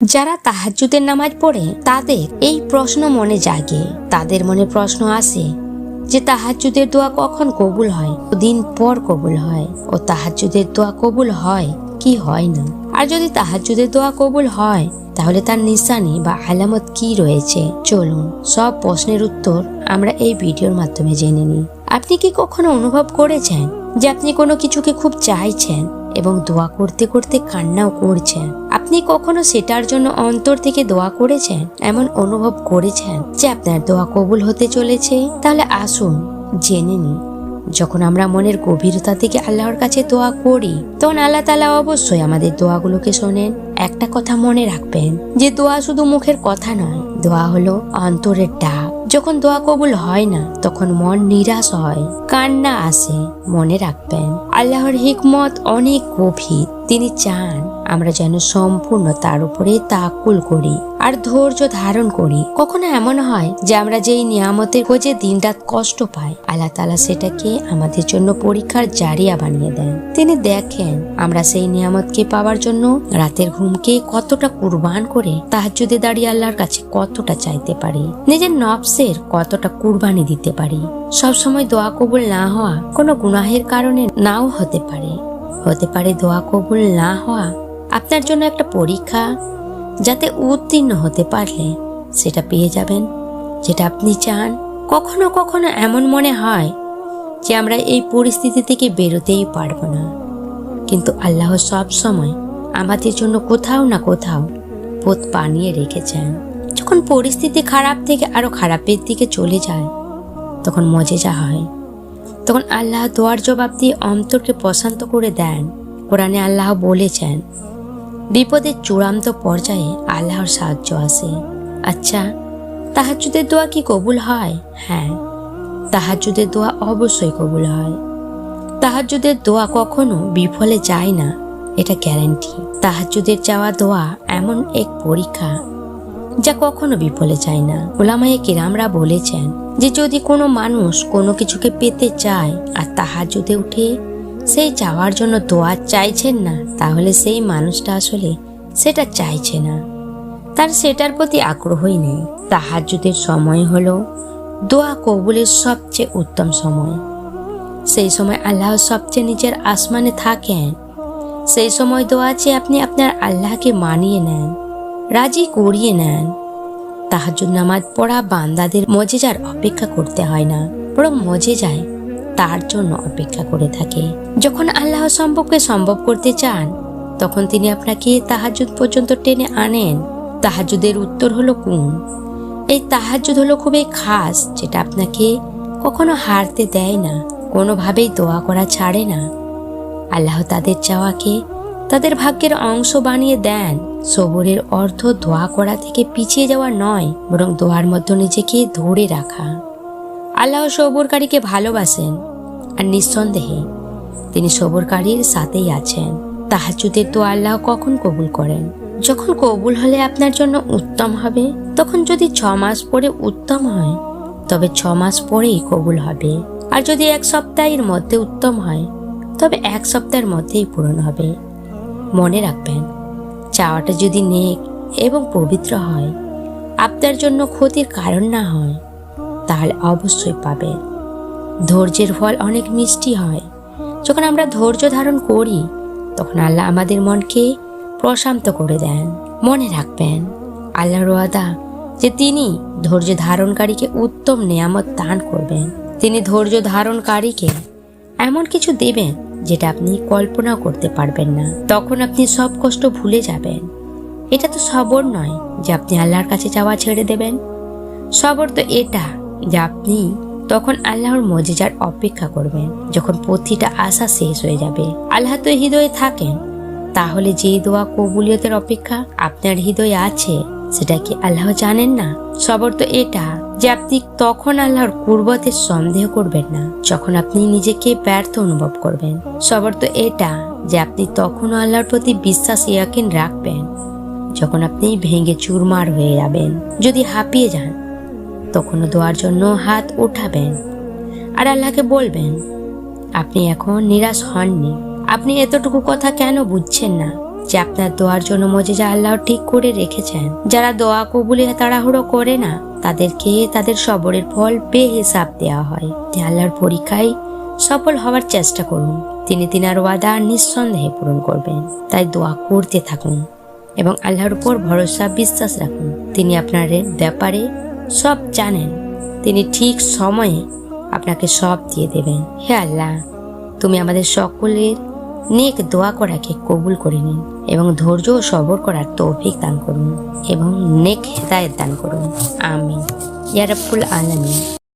যারা তাহাজ্জুদের নামাজ পড়ে, তাদের এই প্রশ্ন মনে জাগে। তাদের মনে প্রশ্ন আসে যে তাহাজ্জুদের দোয়া কখন কবুল হয় দিন পর কবুল হয়? ও তাহাজ্জুদের দোয়া কবুল হয় কি হয় না? আর যদি তাহাজ্জুদের দোয়া কবুল হয়, তাহলে তার নিশানি বা আলামত কি রয়েছে? চলুন, সব প্রশ্নের উত্তর আমরা এই ভিডিওর মাধ্যমে জেনে নিই। আপনি কি কখনো অনুভব করেছেন যে আপনি কোনো কিছুকে খুব চাইছেন? এবং দোয়া করতে করতে কান্নাও করছেন। আপনি কখনো সেটার জন্য অন্তর থেকে দোয়া করেছেন? এমন অনুভব করেছেন যে আপনার দোয়া কবুল হতে চলেছে? তাহলে আসুন, জেনে নিই। যখন আমরা মনের গভীরতা থেকে আল্লাহর কাছে দোয়া করি, তখন আল্লাহ তালা অবশ্যই আমাদের দোয়াগুলোকে শোনেন। একটা কথা মনে রাখবেন, যে দোয়া শুধু মুখের কথা নয়, দোয়া হলো অন্তরের ডাক। যখন দোয়া কবুল হয় না, তখন মন নিরাশ হয়। কান্না আসে, মনে রাখবেন। আল্লাহর হিকমত অনেক গভীর। তিনি চান আমরা যেন সম্পূর্ণ তার উপরে তাকুল করি আর ধৈর্য ধারণ করি। কখনো এমন হয় যে আমরা যেই নিয়ামতের খোঁজে দিনরাত কষ্ট পাই। আল্লাহ তালা সেটাকে আমাদের জন্য পরীক্ষার জারিয়া বানিয়ে দেন। তিনি দেখেন আমরা সেই নিয়ামতকে পাওয়ার জন্য রাতের ঘুমকে কতটা কুরবান করে তাহাজুদে দাঁড়িয়ে আল্লাহর কাছে কতটা চাইতে পারি। নিজের নফসের কতটা কুরবানি দিতে পারি। সবসময় দোয়া কবুল না হওয়া কোনো গুনাহের কারণে নাও হতে পারে। হতে পারে দোয়া কবুল না হওয়া। আপনার জন্য একটা পরীক্ষা, যাতে উত্তীর্ণ হতে পারলে সেটা পেয়ে যাবেন। যেটা আপনি চান, কখনো কখনো এমন মনে হয় যে আমরা এই পরিস্থিতি থেকে বেরোতেই পারব না। কিন্তু আল্লাহ সব সময় আমাদের জন্য কোথাও না কোথাও পথ বানিয়ে রেখেছেন। যখন পরিস্থিতি খারাপ থেকে আরও খারাপের দিকে চলে যায়, তখন মজেজা হয়। তখন আল্লাহ দোয়ার জবাব দিয়ে অন্তরকে প্রশান্ত করে দেন। কোরআনে আল্লাহ বলেছেন, বিপদের চূড়ান্ত পর্যায়ে আল্লাহর সাহায্য আসে আচ্ছা তাহাজুদের দোয়া কি কবুল হয়? হ্যাঁ তাহাজুদের দোয়া অবশ্যই কবুল হয়। তাহাজুদের দোয়া কখনো বিফলে যায় না, এটা গ্যারান্টি তাহাজুদের চাওয়া দোয়া এমন এক পরীক্ষা, যা কখনো বিফলে যায় না। ওলামায়ে কিরামরা বলেছেন যে যদি কোনো মানুষ কোনো কিছুকে পেতে চায় আর তাহাজুদে উঠে সেই চাওয়ার জন্য দোয়া চাইছেন না, তাহলে সেই মানুষটা আসলে সেটা চাইছে না। তার সেটার প্রতি আগ্রহই নেই। তাহাজুদের সময় হলো দোয়া কবুলের সবচেয়ে উত্তম সময়। সেই সময় আল্লাহ সবচেয়ে নিজের আসমানে থাকেন। সেই সময় দোয়া চেয়ে আপনি আপনার আল্লাহকে মানিয়ে নেন, রাজি করিয়ে নেন। তাহাজুদ নামাজ পড়া বান্দাদের মজেজার অপেক্ষা করতে হয় না, বরং মজে যায় তার জন্য অপেক্ষা করে থাকে। যখন আল্লাহ সম্ভবকে সম্ভব করতে চান, তখন তিনি আপনাকে তাহাজুদ পর্যন্ত টেনে আনেন। তাহাজুদের উত্তর হলো কোন এই তাহাজুদ হলো খুবই খাস, যেটা আপনাকে কখনো হারতে দেয় না, কোনোভাবেই দোয়া করা ছাড়ে না। আল্লাহ তাদের চাওয়াকে তাদের ভাগ্যের অংশ বানিয়ে দেন। সবরের অর্থ দোয়া করা থেকে পিছিয়ে যাওয়া নয়, বরং দোয়ার মধ্যে নিজেকে ধরে রাখা। আল্লাহ সবরকারীকে ভালোবাসেন আর নিঃসন্দেহে তিনি সবরকারীর সাথেই আছেন। তাহাজুদের তো আল্লাহ কখন কবুল করেন? যখন কবুল হলে আপনার জন্য উত্তম হবে, তখন যদি ছ মাস পরে উত্তম হয়, তবে ছ মাস পরেই কবুল হবে। আর যদি এক সপ্তাহের মধ্যে উত্তম হয়, তবে এক সপ্তাহের মধ্যেই পূরণ হবে। মনে রাখবেন, চাওয়াটা যদি নেক এবং পবিত্র হয়, আপনার জন্য ক্ষতির কারণ না হয়, তাহলে অবশ্যই পাবেন। ধৈর্যের ফল অনেক মিষ্টি হয়। যখন আমরা ধৈর্য ধারণ করি, তখন আল্লাহ আমাদের মনকে প্রশান্ত করে দেন। মনে রাখবেন, আল্লাহর ওয়াদা যে তিনি ধৈর্য ধারণকারীকে উত্তম নিয়ামত দান করবেন। তিনি ধৈর্য ধারণকারীকে এমন কিছু দেবেন যেটা আপনি কল্পনাও করতে পারবেন না। তখন আপনি সব কষ্ট ভুলে যাবেন। এটা তো সবর নয় যে আপনি আল্লাহর কাছে যাওয়া ছেড়ে দেবেন। সবর তো এটা যে আপনি তখন আল্লাহর মজেজার অপেক্ষা করবেন, যখন প্রতিটা আশা শেষ হয়ে যাবে। আল্লাহ তো হৃদয়ে থাকেন। তাহলে যে দোয়া কবুলিয়তের অপেক্ষা আপনার হৃদয়ে আছে, সেটা কি আল্লাহ জানেন না? সবর তো এটা যে আপনি তখন আল্লাহর কুর্বতের সন্দেহ করবেন না, যখন আপনি নিজেকে ব্যর্থ অনুভব করবেন। সবর তো এটা, যে আপনি তখনও আল্লাহর প্রতি বিশ্বাস ইয়াকিন রাখবেন, যখন আপনি ভেঙে চুরমার হয়ে যাবেন, যদি হাঁপিয়ে যান, তখনও দোয়ার জন্য হাত উঠাবেন আর আল্লাহকে বলবেন, আপনি এখন নিরাশ হননি। আপনি এতটুকু কথা কেন বুঝছেন না? যে আপনার দোয়ার জন্য মজেজা আল্লাহ ঠিক করে রেখেছেন। যারা দোয়া কবুলে তাড়াহুড়ো করে না, তাদেরকে তাদের সবরের ফল বেহিসাব দেওয়া হয়। আল্লাহর পরীক্ষায় সফল হওয়ার চেষ্টা করুন। তিনি তিনার ওয়াদা নিঃসন্দেহে পূরণ করবেন। তাই দোয়া করতে থাকুন এবং আল্লাহর উপর ভরসা বিশ্বাস রাখুন। তিনি আপনার ব্যাপারে সব জানেন। তিনি ঠিক সময়ে আপনাকে সব দিয়ে দেবেন। হে আল্লাহ, তুমি আমাদের সকলের নেক দোয়া করাকে কবুল করে নিন এবং ধৈর্য ও সবর করার তৌফিক দান করুন এবং নেক হেদায়ত দান করুন। আমিন। ইয়ারব্বুল আলমিন।